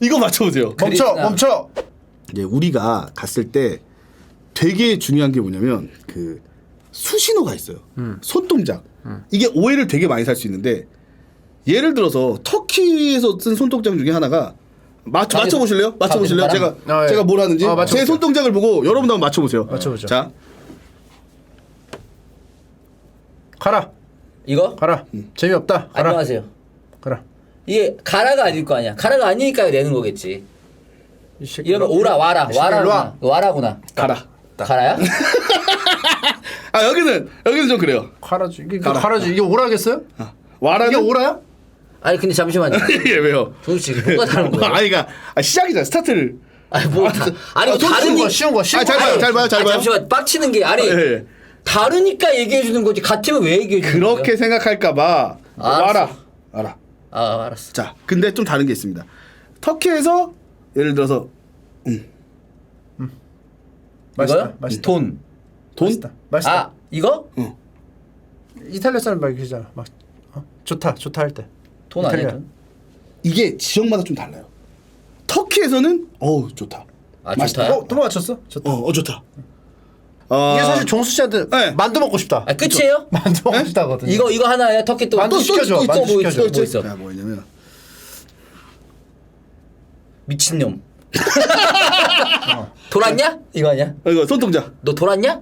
이거 맞춰보세요. 멈춰 그리스나. 멈춰. 이제 우리가 갔을 때 되게 중요한 게 뭐냐면 그 수신호가 있어요. 손동작. 이게 오해를 되게 많이 살 수 있는데 예를 들어서 터키에서 쓴 손동작 중에 하나가 맞춰 맞춰 보실래요? 맞춰 보실래요? 제가 바람? 아, 예. 제가 뭘 하는지 아, 맞춰볼게요. 제 손동작을 보고 여러분도 한번 맞춰 보세요. 맞춰보죠. 자, 가라 이거? 가라. 재미없다. 가라. 안녕하세요. 가라. 이게 가라가 아닐 거 아니야. 가라가 아니니까 내는 거겠지. 이. 이러면 오라 와라 이 새끼 일로 와라구나. 와. 가라. 가라야? 아 여기는 여기는 좀 그래요. 가라지. 이게 가라. 가라지. 이게 오라겠어요? 와라는 이게 오라야? 아니 근데 잠시만요. 예 왜요? 도대체 이게 뭐가 다른 거야? 아니 그러니까 아, 시작이잖아 스타트를. 아니 뭐 다, 아니 아, 다른 거 이- 쉬운 거 쉬운 아, 거. 잘 봐요, 잘 봐요, 잘 아니, 봐요. 잠시만 빡치는 게 아니 예, 예. 다르니까 얘기해 주는 거지 같으면 왜 얘기해 주는 거야? 그렇게 생각할까봐 알았어. 와라 알아. 아 알았어. 자, 근데 좀 다른 게 있습니다. 터키에서 예를 들어서 맛있다. 이거요? 맛있다. 돈. 돈 맛있다. 맛있다. 아 이거? 이탈리아 사람 말 그러잖아. 막 어? 좋다. 좋다 할 때. 돈 아니야 이탈리아. 돈? 이게 지역마다 좀 달라요. 터키에서는 어우 좋다. 아 맛있다. 좋다. 어, 또 맞췄어? 좋다. 어, 어 좋다. 어, 이게 사실 종수 씨한테 네. 만두 먹고 싶다. 아 끝이에요? 만두 먹고 싶다거든. 이거 이거 하나야 터키 또 만두 또, 시켜줘, 또 있어 만두 뭐 시켜줘. 있어 뭐 있어 자, 뭐냐면 미친놈. 돌았냐? 이거 아니야? 어, 이거 손동작. 너 돌았냐?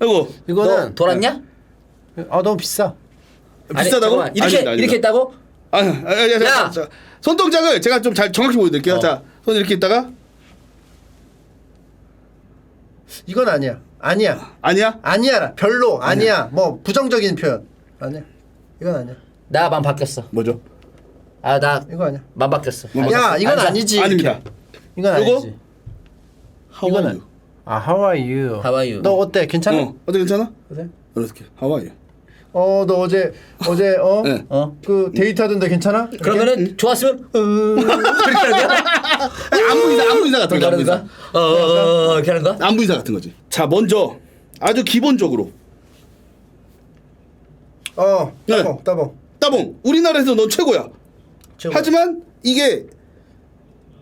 아이고 이거는 너 돌았냐? 아 너무 비싸. 아니, 비싸다고? 잠깐만. 이렇게 아닙니다. 이렇게 했다고? 아, 아, 아, 아, 자, 야! 자, 손동작을 제가 좀 잘 정확히 보여드릴게요. 어. 자, 손 이렇게 있다가 이건 아니야. 아니야. 아니야? 아니야라. 별로 아니야. 뭐 부정적인 표현. 아니야. 이건 아니야. 나 맘 바뀌었어. 뭐죠? 아나맘 이거 아니야. 바뀌었어. 야 이건. 아니지. 아닙니다. 이건 요거? 아니지. How are 이거는- you? 아 how are you? How are you? 너 어때? 괜찮아? 어, 어때 괜찮아? 그래? 이렇게 How are you? 어, 너 어제 어제 어? 네. 어? 그 데이트하던데 괜찮아? 그러면은 좋았으면 어 그렇게 하는 거야? 안부 인사, 안부 인사 같은 그렇게 거, 안부 인사. 거야? 어, 어, 어, 이렇게 하는 거야? 안부 인사 같은 거지. 자, 먼저 아주 기본적으로 어, 네. 따봉, 따봉. 따봉. 우리나라에서 넌 최고야. 최고. 하지만 이게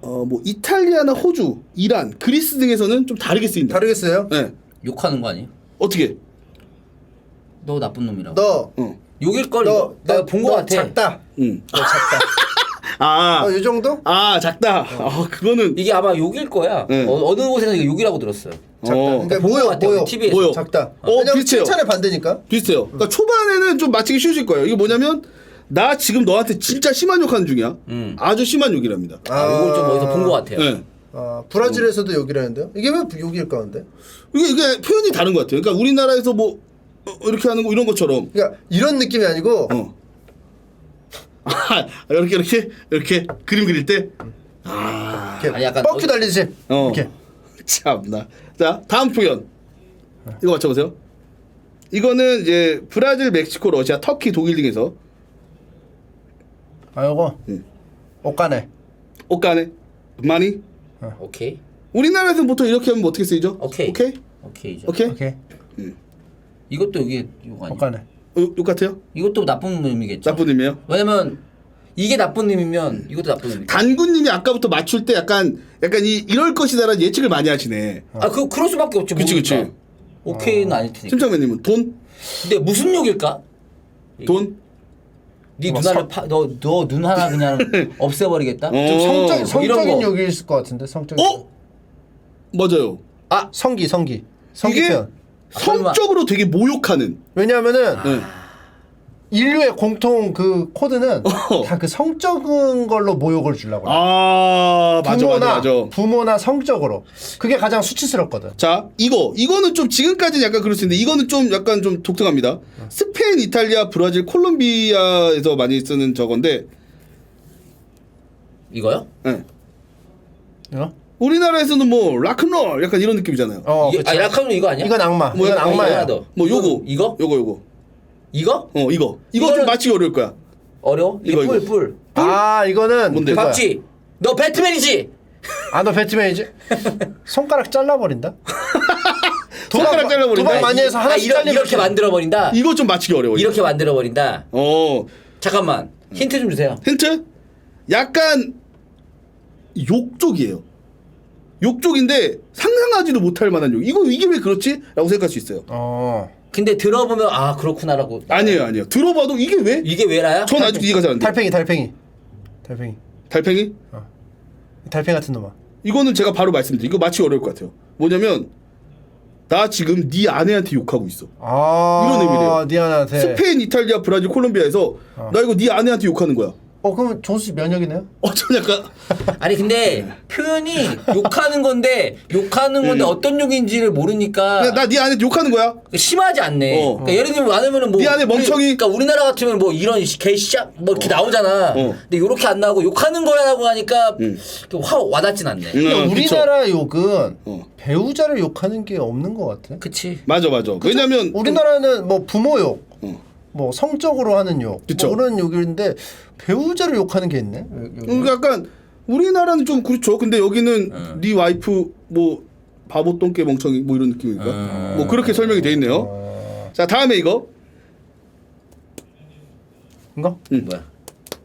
어 뭐 이탈리아나 호주, 이란, 그리스 등에서는 좀 다르게 쓰인다. 다르겠어요? 네. 욕하는 거 아니에요? 어떻게? 너 나쁜 놈이라고. 너, 어. 욕일 걸 너, 이거. 내가 본 거 너 같아. 작다. 응. 너 작다. 아. 어, 이 정도? 아, 작다. 아, 그거는 이게 아마 욕일 거야. 네. 어, 어느 곳에서 이거 욕이라고 들었어요. 작다. 어. 그러니까 본거 모여, 같아요, 모여. TV에서. 뭐요? 작다. 어, 왜냐면 비슷해요. 칭찬의 반대니까. 비슷해요. 그러니까 초반에는 좀 맞히기 쉬우실 거예요. 이게 뭐냐면 나 지금 너한테 진짜 심한 욕하는 중이야. 음. 아주 심한 욕이랍니다. 아, 이걸 좀 어디서 본 거 같아요. 네. 아, 브라질에서도 욕이라는데요? 이게 왜 욕일까 근데? 이게, 이게 표현이 다른 것 같아요. 그러니까 우리나라에서 뭐 어, 이렇게 하는 거 이런 것처럼 그러니까 이런 느낌이 아니고 어. 아, 이렇게 이렇게 이렇게 그림 그릴 때 이렇게 아니, 약간 뻑큐 어- 달리지. 어. 이렇게. 참나. 자, 다음 표현. 이거 맞춰 보세요. 이거는 이제 브라질, 멕시코, 러시아, 터키, 독일 등에서 아, 요거. 음. 옷가네. 옷간에 많이 오케이. 우리나라에서는 보통 이렇게 하면 뭐 어떻게 쓰이죠? 오케이. 오케이? 오케이죠. 오케이? 오케이. 이것도 이게 욕 아니야? 어, 욕 같아요? 이것도 나쁜 놈이겠죠. 나쁜 의미예요? 왜냐면 이게 나쁜 놈이면 이것도 나쁜 놈이죠. 단군님이 아까부터 맞출 때 약간 약간 이 이럴 것이다라는 예측을 많이 하시네. 아, 그 그럴 수밖에 없지. 그치, 모르니까. 그치. 오케이는 아닐 테니까. 심장맨님은 돈? 근데 무슨 욕일까? 돈? 네뭐 누나를 파, 너, 너 눈 하나 그냥 없애버리겠다? 어. 좀 성적, 뭐 성적인 거. 욕이 있을 것 같은데 성적인. 어? 맞아요. 아, 성기, 성기. 성기 이게 표현. 성적으로 되게 모욕하는. 왜냐하면은 네. 인류의 공통 그 코드는 어. 다 그 성적인 걸로 모욕을 주려고. 아 맞아 부모나 맞아 맞아. 부모나 성적으로 그게 가장 수치스럽거든. 자 이거 이거는 좀 지금까지는 약간 그럴 수 있는데 이거는 좀 약간 좀 독특합니다. 스페인, 이탈리아, 브라질, 콜롬비아에서 많이 쓰는 저건데 이거요? 예. 어? 우리나라에서는 뭐 락큰롤 약간 이런 느낌이잖아요. 어, 이게, 그치. 아, 약하면 이거 아니야? 이건 악마. 뭐야, 이건 어, 악마야. 하나 더. 뭐 요거 이거? 요거 요거 이거? 어 이거 이거 좀 이거는- 맞히기 어려울 거야. 어려워? 이거 이거, 뿔, 이거. 뿔. 아 이거는 뭔데? 그거야. 박지, 너 배트맨이지? 아 너 배트맨이지? 손가락 잘라버린다. 손가락 잘라버린다. 도박 많이 해서 아, 하나씩 이러, 잘리면 이렇게 만들어버린다? 이거 좀 맞히기 어려워. 이거. 이렇게 만들어버린다? 어 잠깐만. 힌트 좀 주세요. 힌트? 약간 욕족이에요. 욕족인데 상상하지도 못할 만한 욕. 이거 이게 왜 그렇지? 라고 생각할 수 있어요. 어. 근데 들어보면 아 그렇구나라고. 아니에요, 아니에요. 들어봐도 이게 왜? 이게 왜라야? 전 아직도 이해가 잘 안 돼. 달팽이 달팽이. 달팽이. 달팽이? 달팽이 같은 놈아. 이거는 제가 바로 말씀드릴게요. 이거 맞추기 어려울 것 같아요. 뭐냐면 나 지금 네 아내한테 욕하고 있어. 아. 이런 의미래요. 네 아내한테. 스페인, 이탈리아, 브라질, 콜롬비아에서 나 이거 네 아내한테 욕하는 거야. 어 그럼 종수 씨 면역이네요? 어, 전 약간 아니 근데 표현이 욕하는 건데 욕하는 건데 어떤 욕인지를 모르니까 나네 아내한테 욕하는 거야. 심하지 않네. 어. 그러니까 예를 들면 많으면은 뭐 네 안에 멍청이. 우리, 그러니까 우리나라 같으면 뭐 이런 개씨야 뭐 이렇게 나오잖아. 어. 근데 이렇게 안 나오고 욕하는 거라고 하니까 이렇게 확 와닿진 않네. 응, 그러니까 그쵸. 우리나라 욕은 어. 배우자를 욕하는 게 없는 것 같아. 그치. 맞아, 맞아. 왜냐면 우리나라는 뭐 부모 욕, 어. 뭐 성적으로 하는 욕, 그쵸. 뭐 그런 욕인데 배우자를 욕하는 게 있네. 음, 약간 우리나라는 좀 그렇죠. 근데 여기는 네 와이프 뭐 바보 똥개 멍청이 뭐 이런 느낌이니까 뭐 그렇게 설명이 돼 있네요. 자 다음에 이거 이거? 뭐야?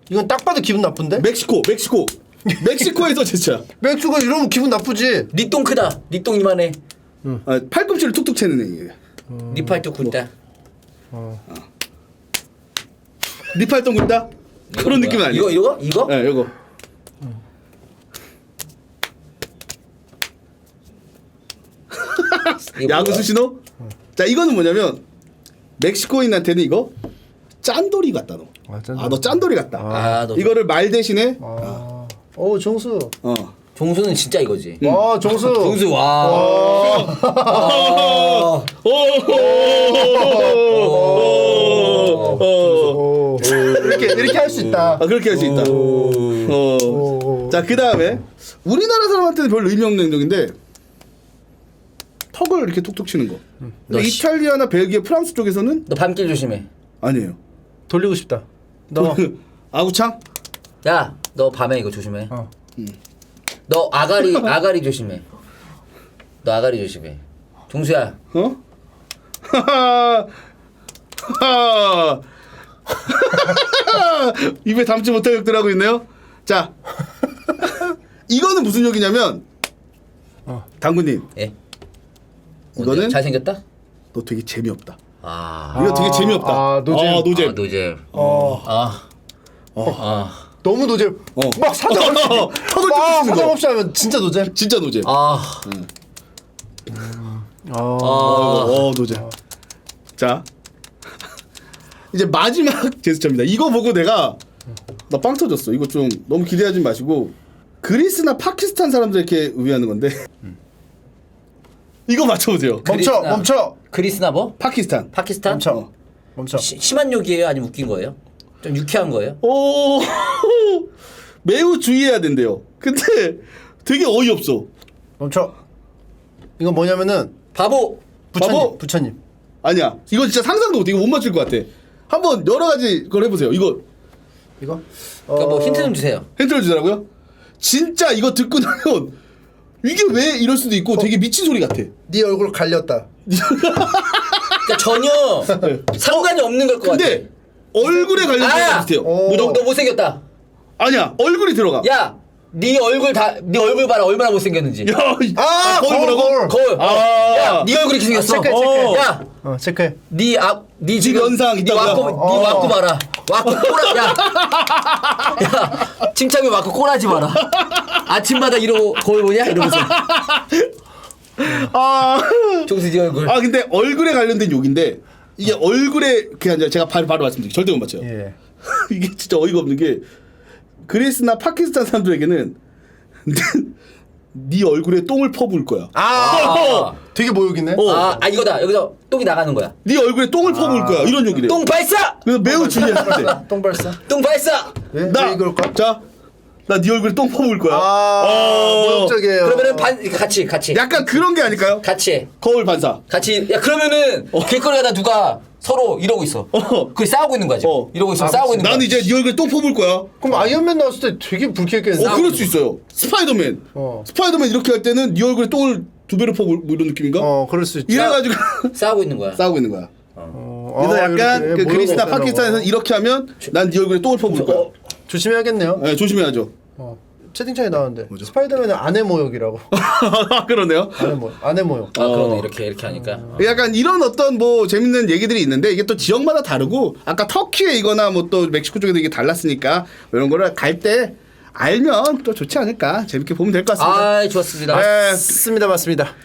이건 딱 봐도 기분 나쁜데? 멕시코 멕시코 멕시코에서 진짜 맥주가 이러면 기분 나쁘지. 니똥 크다. 니똥 이만해. 아, 팔꿈치를 툭툭 채는 애예요. 니 팔뚝 굵다. 네 팔똥 굵다 그런 이거 느낌은? 아니에요. 이거 이거 이거? 네, 이거. 이거 야구 뭐야? 수신호? 자 이거는 뭐냐면 멕시코인한테는 이거 짠돌이 같다 너. 아, 짠돌이. 아 너 짠돌이 같다. 아, 너 이거를 말 대신에 아. 어 종수. 어. 종수는 진짜 이거지. 와 종수. 종수 와. 아. 오. 이렇게 이렇게 할 수 있다. 아 그렇게 할 수 있다. 어. 자 그 다음에 우리나라 사람한테는 별 의미 없는 행동인데 턱을 이렇게 툭툭 치는 거. 근데 너 씨. 이탈리아나 벨기에, 프랑스 쪽에서는 너 밤길 조심해. 아니에요. 돌리고 싶다. 너. 아구창? 야, 너 밤에 이거 조심해. 어. 너 아가리 아가리 조심해. 너 아가리 조심해. 종수야, 어? 하하. 하하. 입에 담지 못할 욕들 하고 있네요. 자, 이거는 무슨 욕이냐면, 당구님, 예. 이거는 잘 생겼다? 너 되게 재미없다. 아, 이거 되게 재미없다. 아, 노잼. 아, 노잼. 아, 노잼. 어. 아, 아, 너무 노잼. 어. 막 사정 없이. 막 사정 거. 없이 하면 진짜 노잼. 진짜 노잼. 아, 아. 어, 어, 노잼. 자, 이제 마지막 제스처입니다. 이거 보고 내가 나 빵 터졌어. 이거 좀 너무 기대하지 마시고 그리스나 파키스탄 사람들에게 의미하는 건데 이거 맞춰보세요. 멈춰 그리스나. 멈춰 그리스나 뭐? 파키스탄. 파키스탄? 멈춰 멈춰. 시, 심한 욕이에요? 아니면 웃긴 거예요? 좀 유쾌한 거예요? 오, 매우 주의해야 된대요. 근데 되게 어이없어. 멈춰. 이건 뭐냐면은 바보. 부처님 바보? 부처님. 아니야. 이거 진짜 상상도 못해. 이거 못 맞출 것 같아. 한번 여러 가지 걸 해보세요. 이거 이거. 그러니까 뭐 어, 힌트 좀 주세요. 힌트를 주더라고요. 진짜 이거 듣고 나면 이게 왜 이럴 수도 있고 되게 미친 소리 같아. 네 얼굴 갈렸다. 그러니까 전혀 상관이 없는 걸 것 같아. 근데 얼굴에 관련된 아! 거 비슷해요. 어. 너, 너 못생겼다. 아니야. 얼굴이 들어가. 야, 네 얼굴 다, 네 얼굴 봐라 얼마나 못생겼는지. 야, 이- 아, 거울 거울, 보라고? 거울. 거울. 아. 야, 네 얼굴 이렇게 생겼어. 아, 체크해, 체크해. 야, 어 체크해. 네 앞, 네 지금 연상 네 있다고요? 와꾸, 네 어. 와꾸 봐라. 와꾸 꼬라, 야, 야, 칭찬이 와꾸 꼬라지 마라. 아침마다 이러고 거울 보냐 이러면서. 아. 종수 네 얼굴. 아 근데 얼굴에 관련된 욕인데 이게 얼굴에 그냥 이제 제가 바로, 바로 말씀드릴게요. 절대 못 맞춰요. 예. 이게 진짜 어이가 없는 게 그리스나 파키스탄 사람들에게는 네 얼굴에 똥을 퍼부을 거야. 아, 되게 모욕이네. 어. 아, 아 이거다. 여기서 똥이 나가는 거야. 네 얼굴에 똥을 퍼부을 거야. 이런 욕이래. 똥 발사! 그래서 매우 돼. 똥발사. 똥 발사! 왜, 나왜 이걸까? 자, 나 네 얼굴에 똥 퍼부을 거야. 아, 어. 모욕적이에요. 그러면은 반 같이 같이 약간 그런 게 아닐까요? 같이 해. 거울 반사. 같이 야 그러면은 길거리 가다 누가 서로 이러고 있어. 어. 그 싸우고 있는 거야 지금. 어. 이러고 있으면 아, 싸우고 있는 거야. 나는 이제 네 얼굴에 똥 퍼부을 거야. 그럼 아이언맨 나왔을 때 되게 불쾌했겠네. 어, 그럴 수 있어요. 스파이더맨. 어. 스파이더맨 이렇게 할 때는 네 얼굴에 똥을 두 배로 퍼부을 뭐 이런 느낌인가? 어, 그럴 수 있지. 이래가지고 싸우고 있는 거야. 싸우고 있는 거야. 어, 그래서 아, 약간 이렇게 그 그리스나 모욕을 파키스탄에서는 이렇게 하면 난 네 얼굴에 똥을 퍼부을 거야. 어, 조심해야겠네요. 네, 조심해야죠. 어. 채팅창에 나왔는데 스파이더맨은 아내 모욕이라고. 그러네요. 아내 모욕. 아내 모욕. 아 그러네 어. 이렇게 이렇게 하니까. 약간 이런 어떤 뭐 재밌는 얘기들이 있는데 이게 또 지역마다 다르고 아까 터키에 이거나 뭐 또 멕시코 쪽에도 이게 달랐으니까 이런 거를 갈 때 알면 또 좋지 않을까 재밌게 보면 될 것 같습니다. 아 좋았습니다. 네, 맞습니다, 맞습니다.